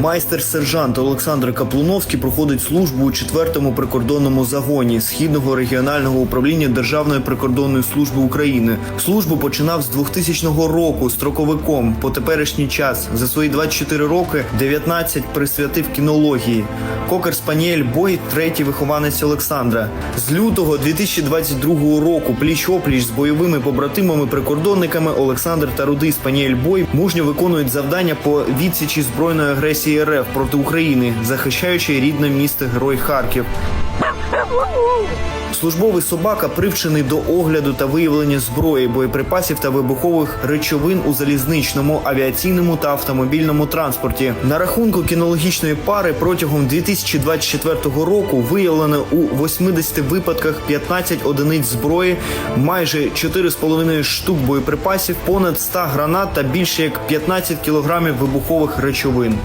Майстер-сержант Олександр Каплуновський проходить службу у 4-му прикордонному загоні Східного регіонального управління Державної прикордонної служби України. Службу починав з 2000 року строковиком по теперішній час. За свої 24 роки 19 присвятив кінології. Кокер Спаніель Бой третій вихованець Олександра. З лютого 2022 року пліч опліч з бойовими побратимами прикордонниками Олександр та Рудий Спаніель Бой мужньо виконують завдання по відсічі збройної агресії РФ проти України, захищаючи рідне місто Герой Харків. Службовий собака привчений до огляду та виявлення зброї, боєприпасів та вибухових речовин у залізничному, авіаційному та автомобільному транспорті. На рахунку кінологічної пари протягом 2024 року виявлено у 80 випадках 15 одиниць зброї, майже 4,5 штук боєприпасів, понад 100 гранат та більше як 15 кілограмів вибухових речовин.